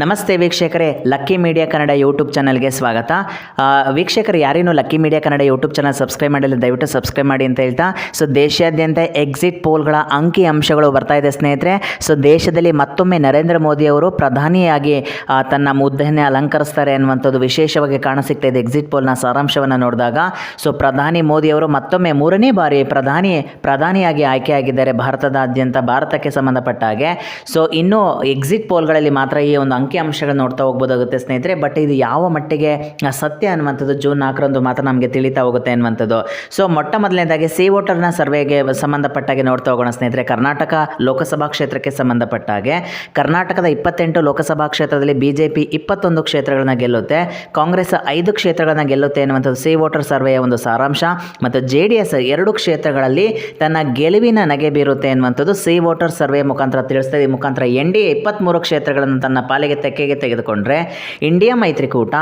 ನಮಸ್ತೆ ವೀಕ್ಷಕರೇ, lucky media Kannada YouTube ಚಾನಲ್ಗೆ ಸ್ವಾಗತ. ವೀಕ್ಷಕರು ಯಾರೇನು lucky media Kannada YouTube channel subscribe ಮಾಡಿಲ್ಲ, ದಯವಿಟ್ಟು ಸಬ್ಸ್ಕ್ರೈಬ್ ಮಾಡಿ ಅಂತ ಹೇಳ್ತಾ. ಸೊ, ದೇಶಾದ್ಯಂತ ಎಕ್ಸಿಟ್ ಪೋಲ್ಗಳ ಅಂಕಿ ಅಂಶಗಳು ಬರ್ತಾ ಇದೆ ಸ್ನೇಹಿತರೆ. ಸೊ, ದೇಶದಲ್ಲಿ ಮತ್ತೊಮ್ಮೆ ನರೇಂದ್ರ ಮೋದಿ ಅವರು ಪ್ರಧಾನಿಯಾಗಿ ತನ್ನ ಮುದ್ದೆಯನ್ನೇ ಅಲಂಕರಿಸ್ತಾರೆ ಅನ್ನುವಂಥದ್ದು ವಿಶೇಷವಾಗಿ ಕಾಣಸಿಗ್ತಾ ಇದೆ ಎಕ್ಸಿಟ್ ಪೋಲ್ನ ಸಾರಾಂಶವನ್ನು ನೋಡಿದಾಗ. ಸೊ, ಪ್ರಧಾನಿ ಮೋದಿ ಅವರು ಮತ್ತೊಮ್ಮೆ ಮೂರನೇ ಬಾರಿ ಪ್ರಧಾನಿ, ಪ್ರಧಾನಿಯಾಗಿ ಆಯ್ಕೆಯಾಗಿದ್ದಾರೆ ಭಾರತದಾದ್ಯಂತ, ಭಾರತಕ್ಕೆ ಸಂಬಂಧಪಟ್ಟ ಹಾಗೆ ಸೊ, ಇನ್ನು ಎಕ್ಸಿಟ್ ಪೋಲ್ಗಳಲ್ಲಿ ಮಾತ್ರ ಈ ಒಂದು ಅಂಕಿ ಅಂಶಗಳು ನೋಡ್ತಾ ಹೋಗ್ಬೋದಾಗುತ್ತೆ ಸ್ನೇಹಿತರೆ. ಬಟ್ ಇದು ಯಾವ ಮಟ್ಟಿಗೆ ಸತ್ಯ ಅನ್ನುವಂಥದ್ದು ಜೂನ್ ನಾಲ್ಕರಂದು ಮಾತ್ರ ನಮಗೆ ತಿಳಿತಾ ಹೋಗುತ್ತೆ ಅನ್ನುವಂಥದ್ದು. ಸೊ ಮೊಟ್ಟ ಮೊದಲನೇದಾಗಿ ಸಿ ವೋಟರ್ನ ಸರ್ವೆಗೆ ಸಂಬಂಧಪಟ್ಟಾಗೆ ನೋಡ್ತಾ ಹೋಗೋಣ ಸ್ನೇಹಿತರೆ. ಕರ್ನಾಟಕ ಲೋಕಸಭಾ ಕ್ಷೇತ್ರಕ್ಕೆ ಸಂಬಂಧಪಟ್ಟಾಗೆ ಕರ್ನಾಟಕದ ಇಪ್ಪತ್ತೆಂಟು ಲೋಕಸಭಾ ಕ್ಷೇತ್ರದಲ್ಲಿ ಬಿ ಜೆ ಪಿ ಇಪ್ಪತ್ತೊಂದು ಕ್ಷೇತ್ರಗಳನ್ನ ಗೆಲ್ಲುತ್ತೆ. ಕಾಂಗ್ರೆಸ್ ಐದು ಕ್ಷೇತ್ರಗಳನ್ನ ಗೆಲ್ಲುತ್ತೆ ಅನ್ನುವಂಥದ್ದು ಸಿ ವೋಟರ್ ಸರ್ವೆಯ ಒಂದು ಸಾರಾಂಶ. ಮತ್ತು ಜೆ ಡಿ ಎಸ್ ಎರಡು ಕ್ಷೇತ್ರಗಳಲ್ಲಿ ತನ್ನ ಗೆಲುವಿನ ನಗೆ ಬೀರುತ್ತೆ ಅನ್ನುವಂಥದ್ದು ಸಿ ವೋಟರ್ ಸರ್ವೆ ಮುಖಾಂತರ ತಿಳಿಸ್ತದೆ ಮುಖಾಂತರ ಎನ್ ಡಿ ಎ ಇಪ್ಪತ್ತ್ಮೂರು ಕ್ಷೇತ್ರಗಳನ್ನು ತನ್ನ ಪಾಲಿಗೆ ತೆಕ್ಕೆಗೆ ತೆಗೆದುಕೊಂಡ್ರೆ ಇಂಡಿಯಾ ಮೈತ್ರಿಕೂಟ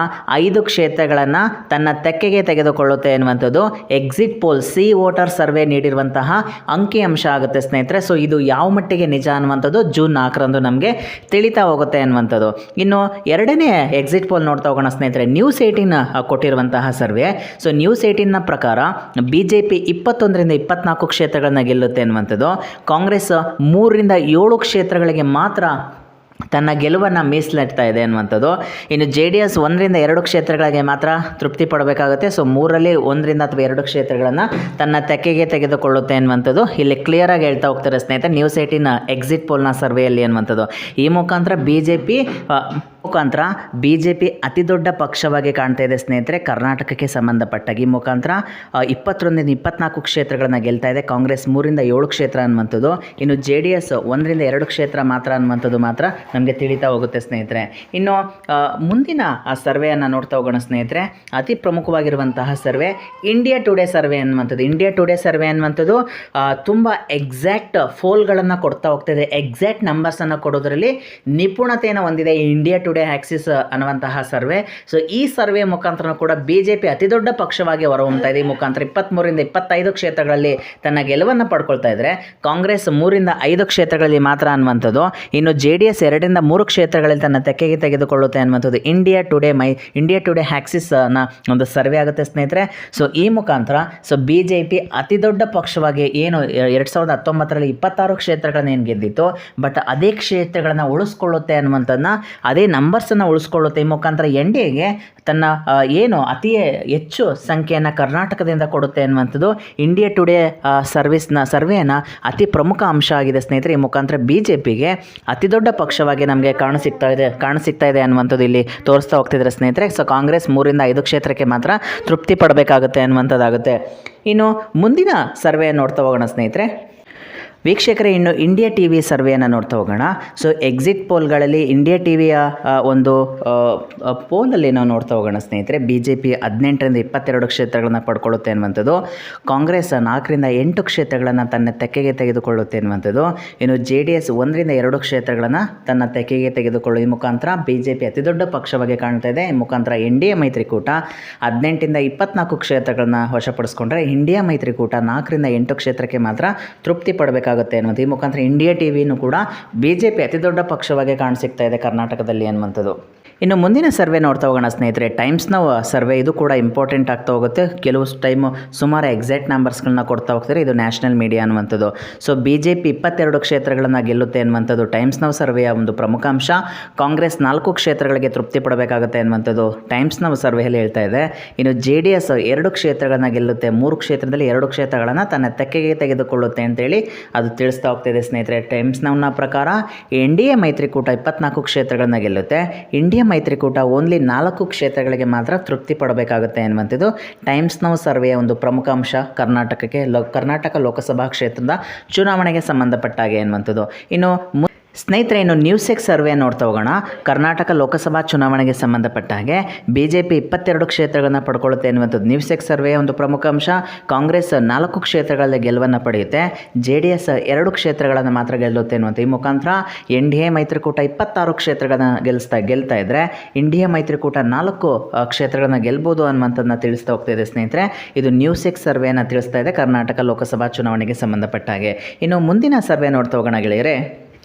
ಐದು ಕ್ಷೇತ್ರಗಳನ್ನು ತನ್ನ ತೆಕ್ಕೆಗೆ ತೆಗೆದುಕೊಳ್ಳುತ್ತೆ ಎನ್ನುವಂಥದ್ದು. Exit poll C voter survey ನೀಡಿರುವಂತಹ ಅಂಕಿಅಂಶ ಆಗುತ್ತೆ ಸ್ನೇಹಿತರೆ. ಸೊ ಇದು ಯಾವ ಮಟ್ಟಿಗೆ ನಿಜ ಅನ್ನುವಂಥದ್ದು ಜೂನ್ ನಾಲ್ಕರಂದು ನಮಗೆ ತಿಳಿತಾ ಹೋಗುತ್ತೆ ಅನ್ನುವಂಥದ್ದು ಇನ್ನು ಎರಡನೇ ಎಕ್ಸಿಟ್ ಪೋಲ್ ನೋಡ್ತಾ ಹೋಗೋಣ ಸ್ನೇಹಿತರೆ. ನ್ಯೂಸ್ ಏಯ್ಟೀನ್ ಕೊಟ್ಟಿರುವಂತಹ ಸರ್ವೆ ಸೊ ನ್ಯೂಸ್ ಏಯ್ಟೀನ್ನ ಪ್ರಕಾರ ಬಿ ಜೆ ಪಿ ಇಪ್ಪತ್ತೊಂದರಿಂದ ಇಪ್ಪತ್ನಾಲ್ಕು ಕ್ಷೇತ್ರಗಳನ್ನ ಗೆಲ್ಲುತ್ತೆ ಅನ್ನುವಂಥದ್ದು ಕಾಂಗ್ರೆಸ್ ಮೂರರಿಂದ ಏಳು ಕ್ಷೇತ್ರಗಳಿಗೆ ಮಾತ್ರ ತನ್ನ ಗೆಲುವನ್ನು ಮೀಸಲಿಡ್ತಾ ಇದೆ ಅನ್ನುವಂಥದ್ದು. ಇನ್ನು ಜೆ ಡಿ ಎಸ್ ಒಂದರಿಂದ ಎರಡು ಕ್ಷೇತ್ರಗಳಿಗೆ ಮಾತ್ರ ತೃಪ್ತಿ ಪಡಬೇಕಾಗುತ್ತೆ. ಸೊ ಮೂರರಲ್ಲಿ ಒಂದರಿಂದ ಅಥವಾ ಎರಡು ಕ್ಷೇತ್ರಗಳನ್ನು ತನ್ನ ತೆಕ್ಕೆಗೆ ತೆಗೆದುಕೊಳ್ಳುತ್ತೆ ಅನ್ನುವಂಥದ್ದು. ಇಲ್ಲಿ ಕ್ಲಿಯರಾಗಿ ಹೇಳ್ತಾ ಹೋಗ್ತಾರೆ ಸ್ನೇಹಿತರೆ ನ್ಯೂಸ್ ಏಟಿನ ಎಕ್ಸಿಟ್ ಪೋಲ್ನ ಸರ್ವೆಯಲ್ಲಿ ಅನ್ನುವಂಥದ್ದು. ಈ ಮುಖಾಂತರ ಬಿ ಜೆ ಪಿ ಮುಖಾಂತರ ಬಿ ಜೆ ಪಿ ಅತಿದೊಡ್ಡ ಪಕ್ಷವಾಗಿ ಕಾಣ್ತಾ ಇದೆ ಸ್ನೇಹಿತರೆ. ಕರ್ನಾಟಕಕ್ಕೆ ಸಂಬಂಧಪಟ್ಟಾಗಿ ಮುಖಾಂತರ ಇಪ್ಪತ್ತೊಂದರಿಂದ ಇಪ್ಪತ್ನಾಲ್ಕು ಕ್ಷೇತ್ರಗಳನ್ನು ಗೆಲ್ತಾ ಇದೆ. ಕಾಂಗ್ರೆಸ್ ಮೂರಿಂದ ಏಳು ಕ್ಷೇತ್ರ ಅನ್ನುವಂಥದ್ದು. ಇನ್ನು ಜೆ ಡಿ ಎಸ್ ಒಂದರಿಂದ ಎರಡು ಕ್ಷೇತ್ರ ಮಾತ್ರ ಅನ್ನುವಂಥದ್ದು ಮಾತ್ರ ನಮಗೆ ತಿಳಿತಾ ಹೋಗುತ್ತೆ ಸ್ನೇಹಿತರೆ. ಇನ್ನು ಮುಂದಿನ ಸರ್ವೆಯನ್ನು ನೋಡ್ತಾ ಹೋಗೋಣ ಸ್ನೇಹಿತರೆ. ಅತಿ ಪ್ರಮುಖವಾಗಿರುವಂತಹ ಸರ್ವೆ ಇಂಡಿಯಾ ಟುಡೇ ಸರ್ವೆ ಅನ್ನುವಂಥದ್ದು. ಇಂಡಿಯಾ ಟುಡೇ ಸರ್ವೆ ಅನ್ನುವಂಥದ್ದು ತುಂಬ ಎಕ್ಸಾಕ್ಟ್ ಫೋಲ್ಗಳನ್ನು ಕೊಡ್ತಾ ಹೋಗ್ತಾ ಇದೆ. ಎಕ್ಸಾಕ್ಟ್ ನಂಬರ್ಸನ್ನು ಕೊಡೋದರಲ್ಲಿ ನಿಪುಣತೆಯನ್ನು ಹೊಂದಿದೆ ಇಂಡಿಯಾ ಟುಡೇ ಆಕ್ಸಿಸ್ ಅನ್ನುವಂತಹ ಸರ್ವೆ. ಸೊ ಈ ಸರ್ವೆ ಮುಖಾಂತರ ಕೂಡ ಬಿ ಜೆ ಪಿ ಅತಿದೊಡ್ಡ ಪಕ್ಷವಾಗಿ ಹೊರಹೊಮ್ತಾ ಇದೆ. ಈ ಮುಖಾಂತರ ಇಪ್ಪತ್ತ್ಮೂರಿಂದ ಇಪ್ಪತ್ತೈದು ಕ್ಷೇತ್ರಗಳಲ್ಲಿ ತನ್ನ ಗೆಲುವನ್ನು ಪಡ್ಕೊಳ್ತಾ ಇದ್ದರೆ ಕಾಂಗ್ರೆಸ್ ಮೂರಿಂದ ಐದು ಕ್ಷೇತ್ರಗಳಲ್ಲಿ ಮಾತ್ರ ಅನ್ನುವಂಥದ್ದು. ಇನ್ನು ಜೆ ಡಿ ಎಸ್ ಎರಡರಿಂದ ಮೂರು ಕ್ಷೇತ್ರಗಳಲ್ಲಿ ತನ್ನ ತೆಕ್ಕೆಗೆ ತೆಗೆದುಕೊಳ್ಳುತ್ತೆ ಅನ್ನುವಂಥದ್ದು. India today my India today ಹ್ಯಾಕ್ಸಿಸ್ನ ಒಂದು ಸರ್ವೆ ಆಗುತ್ತೆ ಸ್ನೇಹಿತರೆ. ಸೊ ಈ ಮುಖಾಂತರ ಸೊ ಬಿ ಜೆ ಪಿ ಅತಿದೊಡ್ಡ ಪಕ್ಷವಾಗಿ ಏನು ಎರಡು ಸಾವಿರದ ಹತ್ತೊಂಬತ್ತರಲ್ಲಿ ಇಪ್ಪತ್ತಾರು ಕ್ಷೇತ್ರಗಳನ್ನ ಏನು ಗೆದ್ದಿತ್ತು ಬಟ್ ಅದೇ ಕ್ಷೇತ್ರಗಳನ್ನು ಉಳಿಸ್ಕೊಳ್ಳುತ್ತೆ ಅನ್ನುವಂಥದ್ದನ್ನ ಅದೇ ನಂಬರ್ಸನ್ನು ಉಳಿಸ್ಕೊಳ್ಳುತ್ತೆ. ಈ ಮುಖಾಂತರ ಎನ್ ಡಿ ಎಗೆ ತನ್ನ ಏನು ಅತಿ ಹೆಚ್ಚು ಸಂಖ್ಯೆಯನ್ನು ಕರ್ನಾಟಕದಿಂದ ಕೊಡುತ್ತೆ ಅನ್ನುವಂಥದ್ದು ಇಂಡಿಯಾ ಟುಡೇ ಸರ್ವಿಸ್ನ ಸರ್ವೆಯನ್ನು ಅತಿ ಪ್ರಮುಖ ಅಂಶ ಆಗಿದೆ ಸ್ನೇಹಿತರೆ. ಈ ಮುಖಾಂತರ ಬಿ ಜೆ ಪಿಗೆ ಅತಿ ದೊಡ್ಡ ಪಕ್ಷವಾಗಿ ನಮಗೆ ಕಾಣಸಿಗ್ತಾ ಇದೆ ಕಾಣಸಿಗ್ತಾ ಇದೆ ಅನ್ನುವಂಥದ್ದು ಇಲ್ಲಿ ತೋರಿಸ್ತಾ ಹೋಗ್ತಿದ್ದಾರೆ ಸ್ನೇಹಿತರೆ. ಸೊ ಕಾಂಗ್ರೆಸ್ ಮೂರಿಂದ ಐದು ಕ್ಷೇತ್ರಕ್ಕೆ ಮಾತ್ರ ತೃಪ್ತಿ ಪಡಬೇಕಾಗುತ್ತೆ ಅನ್ನುವಂಥದ್ದಾಗುತ್ತೆ. ಇನ್ನು ಮುಂದಿನ ಸರ್ವೆ ನೋಡ್ತಾ ಹೋಗೋಣ ಸ್ನೇಹಿತರೆ. ವೀಕ್ಷಕರೇ, ಇನ್ನು ಇಂಡಿಯಾ ಟಿ ವಿ ಸರ್ವೆಯನ್ನು ನೋಡ್ತಾ ಹೋಗೋಣ. ಸೊ ಎಕ್ಸಿಟ್ ಪೋಲ್ಗಳಲ್ಲಿ ಇಂಡಿಯಾ ಟಿ ವಿಯ ಒಂದು ಪೋಲಲ್ಲಿ ನಾವು ನೋಡ್ತಾ ಹೋಗೋಣ ಸ್ನೇಹಿತರೆ. ಬಿ ಜೆ ಪಿ ಹದಿನೆಂಟರಿಂದ ಇಪ್ಪತ್ತೆರಡು ಕ್ಷೇತ್ರಗಳನ್ನು ಪಡ್ಕೊಳ್ಳುತ್ತೆ ಅನ್ನುವಂಥದ್ದು. ಕಾಂಗ್ರೆಸ್ ನಾಲ್ಕರಿಂದ ಎಂಟು ಕ್ಷೇತ್ರಗಳನ್ನು ತನ್ನ ತೆಕ್ಕೆಗೆ ತೆಗೆದುಕೊಳ್ಳುತ್ತೆ ಅನ್ನುವಂಥದ್ದು. ಇನ್ನು ಜೆ ಡಿ ಎಸ್ ಒಂದರಿಂದ ಎರಡು ಕ್ಷೇತ್ರಗಳನ್ನು ತನ್ನ ತೆಕ್ಕೆಗೆ ತೆಗೆದುಕೊಳ್ಳುವ ಈ ಮುಖಾಂತರ ಬಿ ಜೆ ಪಿ ಅತಿ ದೊಡ್ಡ ಪಕ್ಷವಾಗಿ ಕಾಣ್ತಾ ಇದೆ. ಈ ಮುಖಾಂತರ ಎನ್ ಡಿ ಎ ಮೈತ್ರಿಕೂಟ ಹದಿನೆಂಟರಿಂದ ಇಪ್ಪತ್ನಾಲ್ಕು ಕ್ಷೇತ್ರಗಳನ್ನು ವಶಪಡಿಸ್ಕೊಂಡ್ರೆ ಇಂಡಿಯಾ ಮೈತ್ರಿಕೂಟ ನಾಲ್ಕರಿಂದ ಎಂಟು ಕ್ಷೇತ್ರಕ್ಕೆ ಮಾತ್ರ ತೃಪ್ತಿ ಪಡಬೇಕಾಗುತ್ತೆ ಅನ್ನುವಂಥ ಈ ಮುಖಾಂತರ ಇಂಡಿಯಾ ಟಿವಿನೂ ಕೂಡ ಬಿ ಜೆ ಪಿ ಅತಿ ದೊಡ್ಡ ಪಕ್ಷವಾಗಿ ಕಾಣಸಿಗ್ತಾ ಇದೆ ಕರ್ನಾಟಕದಲ್ಲಿ ಅನ್ನುವಂಥದ್ದು ಇನ್ನು ಮುಂದಿನ ಸರ್ವೆ ನೋಡ್ತಾ ಹೋಗೋಣ ಸ್ನೇಹಿತರೆ. ಟೈಮ್ಸ್ನ ಸರ್ವೆ ಇದು ಕೂಡ ಇಂಪಾರ್ಟೆಂಟ್ ಆಗ್ತಾ ಹೋಗುತ್ತೆ. ಕೆಲವು ಟೈಮು ಸುಮಾರು ಎಕ್ಸಾಕ್ಟ್ ನಂಬರ್ಸ್ಗಳನ್ನ ಕೊಡ್ತಾ ಹೋಗ್ತಾರೆ. ಇದು ನ್ಯಾಷನಲ್ ಮೀಡಿಯಾ ಅನ್ನುವಂಥದ್ದು. ಸೊ ಬಿ ಜೆ ಪಿ ಇಪ್ಪತ್ತೆರಡು ಕ್ಷೇತ್ರಗಳನ್ನು ಗೆಲ್ಲುತ್ತೆ ಅನ್ನುವಂಥದ್ದು ಟೈಮ್ಸ್ ನಾವು ಸರ್ವೆಯ ಒಂದು ಪ್ರಮುಖ ಅಂಶ. ಕಾಂಗ್ರೆಸ್ ನಾಲ್ಕು ಕ್ಷೇತ್ರಗಳಿಗೆ ತೃಪ್ತಿ ಪಡಬೇಕಾಗುತ್ತೆ ಅನ್ನುವಂಥದ್ದು ಟೈಮ್ಸ್ ನಾವು ಸರ್ವೆಯಲ್ಲಿ ಹೇಳ್ತಾ ಇದೆ. ಇನ್ನು ಜೆ ಡಿ ಎಸ್ ಎರಡು ಕ್ಷೇತ್ರಗಳನ್ನ ಗೆಲ್ಲುತ್ತೆ. ಮೂರು ಕ್ಷೇತ್ರದಲ್ಲಿ ಎರಡು ಕ್ಷೇತ್ರಗಳನ್ನು ತನ್ನ ತೆಕ್ಕೆಗೆ ತೆಗೆದುಕೊಳ್ಳುತ್ತೆ ಅಂತೇಳಿ ಅದು ತಿಳಿಸ್ತಾ ಹೋಗ್ತಿದೆ ಸ್ನೇಹಿತರೆ. ಟೈಮ್ಸ್ ನವ್ನ ಪ್ರಕಾರ ಎನ್ ಡಿ ಎ ಮೈತ್ರಿಕೂಟ ಇಪ್ಪತ್ನಾಲ್ಕು ಕ್ಷೇತ್ರಗಳನ್ನ ಗೆಲ್ಲುತ್ತೆ. ಇಂಡಿಯಾ ಮೈತ್ರಿಕೂಟ ಓನ್ಲಿ ನಾಲ್ಕು ಕ್ಷೇತ್ರಗಳಿಗೆ ಮಾತ್ರ ತೃಪ್ತಿ ಪಡಬೇಕಾಗುತ್ತೆ ಎನ್ನುವಂಥದ್ದು ಟೈಮ್ಸ್ ನೌ ಸರ್ವೆಯ ಒಂದು ಪ್ರಮುಖ ಅಂಶ ಕರ್ನಾಟಕಕ್ಕೆ ಕರ್ನಾಟಕ ಲೋಕಸಭಾ ಕ್ಷೇತ್ರದ ಚುನಾವಣೆಗೆ ಸಂಬಂಧಪಟ್ಟಾಗೆ ಎನ್ನುವಂಥದ್ದು ಇನ್ನು ಸ್ನೇಹಿತರೆ, ಇನ್ನು ನ್ಯೂಸ್ ಎಕ್ಸ್ ಸರ್ವೆ ನೋಡ್ತಾ ಹೋಗೋಣ. ಕರ್ನಾಟಕ ಲೋಕಸಭಾ ಚುನಾವಣೆಗೆ ಸಂಬಂಧಪಟ್ಟ ಹಾಗೆ ಬಿ ಜೆ ಪಿ ಇಪ್ಪತ್ತೆರಡು ಕ್ಷೇತ್ರಗಳನ್ನು ಪಡ್ಕೊಳ್ಳುತ್ತೆ ಎನ್ನುವಂಥದ್ದು ನ್ಯೂಸ್ ಎಕ್ ಸರ್ವೆಯ ಒಂದು ಪ್ರಮುಖ ಅಂಶ. ಕಾಂಗ್ರೆಸ್ ನಾಲ್ಕು ಕ್ಷೇತ್ರಗಳಲ್ಲಿ ಗೆಲುವನ್ನು ಪಡೆಯುತ್ತೆ. ಜೆ ಡಿ ಎಸ್ ಎರಡು ಕ್ಷೇತ್ರಗಳನ್ನು ಮಾತ್ರ ಗೆಲ್ಲುತ್ತೆ ಅನ್ನುವಂಥ ಈ ಮುಖಾಂತರ. ಎನ್ ಡಿ ಎ ಮೈತ್ರಿಕೂಟ ಇಪ್ಪತ್ತಾರು ಕ್ಷೇತ್ರಗಳನ್ನು ಗೆಲ್ಲಿಸ್ತಾ ಗೆಲ್ತಾ ಇದ್ದರೆ ಇಂಡಿಯಾ ಮೈತ್ರಿಕೂಟ ನಾಲ್ಕು ಕ್ಷೇತ್ರಗಳನ್ನು ಗೆಲ್ಬೋದು ಅನ್ನುವಂಥದ್ದನ್ನ ತಿಳಿಸ್ತಾ ಹೋಗ್ತಿದೆ ಸ್ನೇಹಿತರೆ. ಇದು ನ್ಯೂಸ್ ಸರ್ವೇನ ಸರ್ವೆಯನ್ನು ತಿಳಿಸ್ತಾ ಇದೆ ಕರ್ನಾಟಕ ಲೋಕಸಭಾ ಚುನಾವಣೆಗೆ ಸಂಬಂಧಪಟ್ಟ ಹಾಗೆ. ಇನ್ನು ಮುಂದಿನ ಸರ್ವೆ ನೋಡ್ತಾ ಹೋಗೋಣ ಗೆಳೆಯರೆ.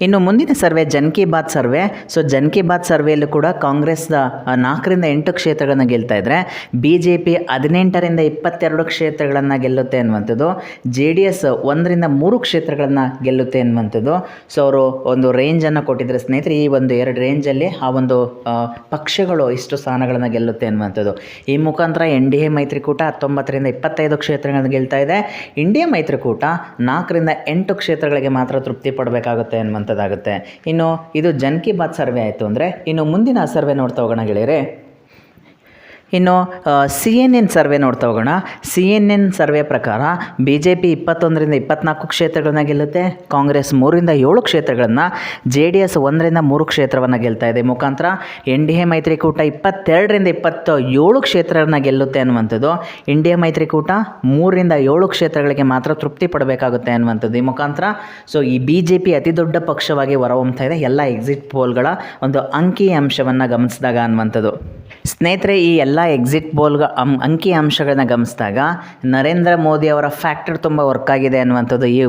ಇನ್ನು ಮುಂದಿನ survey, Jan Ki Baat survey. So Jan Ki Baat ಸರ್ವೆಯಲ್ಲೂ ಕೂಡ ಕಾಂಗ್ರೆಸ್ದ ನಾಲ್ಕರಿಂದ ಎಂಟು ಕ್ಷೇತ್ರಗಳನ್ನು ಗೆಲ್ತಾ ಇದ್ದರೆ ಬಿ ಜೆ ಪಿ ಹದಿನೆಂಟರಿಂದ ಇಪ್ಪತ್ತೆರಡು ಕ್ಷೇತ್ರಗಳನ್ನು ಗೆಲ್ಲುತ್ತೆ ಅನ್ನುವಂಥದ್ದು, ಜೆ ಡಿ ಎಸ್ ಒಂದರಿಂದ ಮೂರು ಕ್ಷೇತ್ರಗಳನ್ನು ಗೆಲ್ಲುತ್ತೆ ಅನ್ನುವಂಥದ್ದು. ಸೊ ಅವರು ಒಂದು ರೇಂಜನ್ನು ಕೊಟ್ಟಿದ್ದಾರೆ ಸ್ನೇಹಿತರೆ, ಈ ಒಂದು ಎರಡು ರೇಂಜಲ್ಲಿ ಆ ಒಂದು ಪಕ್ಷಗಳು ಇಷ್ಟು ಸ್ಥಾನಗಳನ್ನು ಗೆಲ್ಲುತ್ತೆ ಅನ್ನುವಂಥದ್ದು. ಈ ಮುಖಾಂತರ ಎನ್ ಡಿ ಎ ಮೈತ್ರಿಕೂಟ ಹತ್ತೊಂಬತ್ತರಿಂದ ಇಪ್ಪತ್ತೈದು ಕ್ಷೇತ್ರಗಳನ್ನು ಗೆಲ್ತಾ ಇದೆ. ಇಂಡಿಯಾ ಮೈತ್ರಿಕೂಟ ನಾಲ್ಕರಿಂದ ಎಂಟು ಕ್ಷೇತ್ರಗಳಿಗೆ ಮಾತ್ರ ತೃಪ್ತಿ ಪಡಬೇಕಾಗುತ್ತೆ ಅನ್ನುವಂಥದ್ದಾಗುತ್ತೆ ಇನ್ನು ಇದು ಜನ್ ಕಿ ಬಾತ್ ಸರ್ವೆ ಆಯಿತು ಅಂದರೆ ಇನ್ನು ಮುಂದಿನ ಸರ್ವೆ ನೋಡ್ತಾ ಹೋಗೋಣ ಗೆಳೆಯರೆ. ಇನ್ನು ಸಿ ಎನ್ ಎನ್ ಸರ್ವೆ ನೋಡ್ತಾ ಹೋಗೋಣ. ಸಿ ಎನ್ ಎನ್ ಸರ್ವೆ ಪ್ರಕಾರ ಬಿ ಜೆ ಪಿ ಇಪ್ಪತ್ತೊಂದರಿಂದ ಇಪ್ಪತ್ನಾಲ್ಕು ಕ್ಷೇತ್ರಗಳನ್ನ ಗೆಲ್ಲುತ್ತೆ. ಕಾಂಗ್ರೆಸ್ ಮೂರರಿಂದ ಏಳು ಕ್ಷೇತ್ರಗಳನ್ನು ಜೆ ಡಿ ಎಸ್ ಒಂದರಿಂದ ಮೂರು ಕ್ಷೇತ್ರವನ್ನು ಗೆಲ್ತಾ ಇದೆ. ಮುಖಾಂತರ ಎನ್ ಡಿ ಎ ಮೈತ್ರಿಕೂಟ ಇಪ್ಪತ್ತೆರಡರಿಂದ ಇಪ್ಪತ್ತ ಏಳು ಕ್ಷೇತ್ರಗಳನ್ನ ಗೆಲ್ಲುತ್ತೆ ಅನ್ನುವಂಥದ್ದು. ಇಂಡಿಯಾ ಮೈತ್ರಿಕೂಟ ಮೂರರಿಂದ ಏಳು ಕ್ಷೇತ್ರಗಳಿಗೆ ಮಾತ್ರ ತೃಪ್ತಿ ಪಡಬೇಕಾಗುತ್ತೆ ಅನ್ನುವಂಥದ್ದು ಈ ಮುಖಾಂತರ. ಸೊ ಈ ಬಿ ಜೆ ಪಿ ಅತಿ ದೊಡ್ಡ ಪಕ್ಷವಾಗಿ ಹೊರಹೊಮ್ತಾ ಇದೆ. ಎಲ್ಲ ಎಕ್ಸಿಟ್ ಪೋಲ್ಗಳ ಒಂದು ಅಂಕಿ ಅಂಶವನ್ನು ಗಮನಿಸಿದಾಗ ಅನ್ನುವಂಥದ್ದು. ಸ್ನೇಹಿತರೆ, ಈ ಎಲ್ಲ ಎಕ್ಸಿಟ್ ಪೋಲ್ಗ ಅಂ ಅಂಕಿ ಅಂಶಗಳನ್ನ ಗಮನಿಸಿದಾಗ ನರೇಂದ್ರ ಮೋದಿ ಅವರ ಫ್ಯಾಕ್ಟರ್ ತುಂಬ ವರ್ಕ್ ಆಗಿದೆ ಅನ್ನುವಂಥದ್ದು ಈ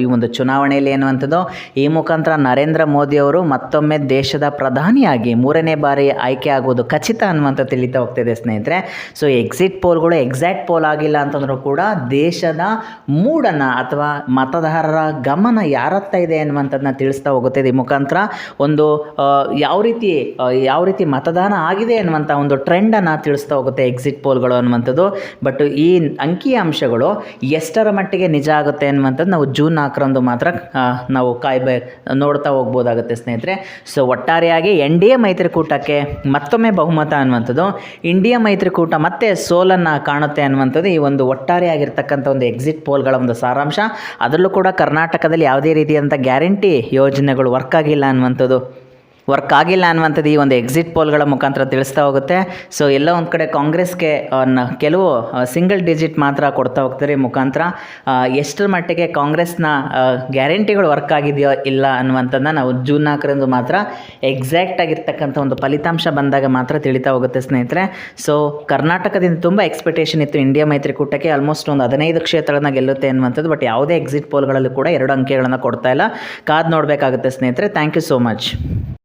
ಈ ಒಂದು ಚುನಾವಣೆಯಲ್ಲಿ ಅನ್ನುವಂಥದ್ದು ಈ ಮುಖಾಂತರ ನರೇಂದ್ರ ಮೋದಿ ಅವರು ಮತ್ತೊಮ್ಮೆ ದೇಶದ ಪ್ರಧಾನಿಯಾಗಿ ಮೂರನೇ ಬಾರಿ ಆಯ್ಕೆ ಆಗೋದು ಖಚಿತ ಅನ್ನುವಂಥ ತಿಳಿತಾ ಹೋಗ್ತಿದೆ ಸ್ನೇಹಿತರೆ. ಸೊ ಎಕ್ಸಿಟ್ ಪೋಲ್ಗಳು ಎಕ್ಸಾಕ್ಟ್ ಪೋಲ್ ಆಗಿಲ್ಲ ಅಂತಂದ್ರೂ ಕೂಡ ದೇಶದ ಮೂಡನ್ನು ಅಥವಾ ಮತದಾರರ ಗಮನ ಯಾರತ್ತ ಇದೆ ಅನ್ನುವಂಥದ್ದನ್ನ ತಿಳಿಸ್ತಾ ಹೋಗುತ್ತೆ ಈ ಮುಖಾಂತರ ಒಂದು ಯಾವ ರೀತಿ ಯಾವ ರೀತಿ ಮತದಾನ ಆಗಿದೆ ಅನ್ನುವಂಥ ಒಂದು ಟ್ರೆಂಡನ್ನು ತಿಳಿಸ್ತಾ ಹೋಗುತ್ತೆ ಎಕ್ಸಿಟ್ ಪೋಲ್ಗಳು ಅನ್ನುವಂಥದ್ದು. ಬಟ್ ಈ ಅಂಕಿ ಅಂಶಗಳು ಎಷ್ಟರ ಮಟ್ಟಿಗೆ ನಿಜ ಆಗುತ್ತೆ ಅನ್ನುವಂಥದ್ದು ನಾವು ಜೂನ್ ನಾಲ್ಕರಂದು ಮಾತ್ರ ನಾವು ಕಾಯ್ಬೆ, ನೋಡ್ತಾ ಹೋಗ್ಬೋದಾಗುತ್ತೆ ಸ್ನೇಹಿತರೆ. ಸೊ ಒಟ್ಟಾರೆಯಾಗಿ ಎನ್ ಡಿ ಎ ಮೈತ್ರಿಕೂಟಕ್ಕೆ ಮತ್ತೊಮ್ಮೆ ಬಹುಮತ ಅನ್ನುವಂಥದ್ದು. ಇಂಡಿಯಾ ಮೈತ್ರಿಕೂಟ ಮತ್ತೆ ಸೋಲನ್ನು ಕಾಣುತ್ತೆ ಅನ್ನುವಂಥದ್ದು ಈ ಒಂದು ಒಟ್ಟಾರೆಯಾಗಿರ್ತಕ್ಕಂಥ ಒಂದು ಎಕ್ಸಿಟ್ ಪೋಲ್ಗಳ ಒಂದು ಸಾರಾಂಶ. ಅದರಲ್ಲೂ ಕೂಡ ಕರ್ನಾಟಕದಲ್ಲಿ ಯಾವುದೇ ರೀತಿಯಾದಂಥ ಗ್ಯಾರಂಟಿ ಯೋಜನೆಗಳು ವರ್ಕ್ ಆಗಿಲ್ಲ ಅನ್ನುವಂಥದ್ದು. ವರ್ಕ್ ಆಗಿಲ್ಲ ಅನ್ನುವಂಥದ್ದು ಈ ಒಂದು ಎಕ್ಸಿಟ್ ಪೋಲ್ಗಳ ಮುಖಾಂತರ ತಿಳಿಸ್ತಾ ಹೋಗುತ್ತೆ. ಸೊ, ಎಲ್ಲ ಒಂದು ಕಡೆ ಕಾಂಗ್ರೆಸ್ಗೆ ಕೆಲವು ಸಿಂಗಲ್ ಡಿಜಿಟ್ ಮಾತ್ರ ಕೊಡ್ತಾ ಹೋಗ್ತಾರೆ ಮುಖಾಂತರ. ಎಷ್ಟರ ಮಟ್ಟಿಗೆ ಕಾಂಗ್ರೆಸ್ನ ಗ್ಯಾರಂಟಿಗಳು ವರ್ಕ್ ಆಗಿದೆಯೋ ಇಲ್ಲ ಅನ್ನುವಂಥದ್ದನ್ನ ನಾವು ಜೂನ್ ನಾಲ್ಕರಂದು ಮಾತ್ರ ಎಕ್ಸಾಕ್ಟ್ ಆಗಿರ್ತಕ್ಕಂಥ ಒಂದು ಫಲಿತಾಂಶ ಬಂದಾಗ ಮಾತ್ರ ತಿಳಿತಾ ಹೋಗುತ್ತೆ ಸ್ನೇಹಿತರೆ. ಸೊ, ಕರ್ನಾಟಕದಿಂದ ತುಂಬ ಎಕ್ಸ್ಪೆಕ್ಟೇಷನ್ ಇತ್ತು ಇಂಡಿಯಾ ಮೈತ್ರಿಕೂಟಕ್ಕೆ ಆಲ್ಮೋಸ್ಟ್ ಒಂದು ಹದಿನೈದು ಕ್ಷೇತ್ರಗಳನ್ನ ಗೆಲ್ಲುತ್ತೆ ಅನ್ನುವಂಥದ್ದು, ಬಟ್ ಯಾವುದೇ ಎಕ್ಸಿಟ್ ಪೋಲ್ಗಳಲ್ಲೂ ಕೂಡ ಎರಡು ಅಂಕೆಗಳನ್ನು ಕೊಡ್ತಾ ಇಲ್ಲ. ಕಾದು ನೋಡಬೇಕಾಗುತ್ತೆ ಸ್ನೇಹಿತರೆ. Thank you so much.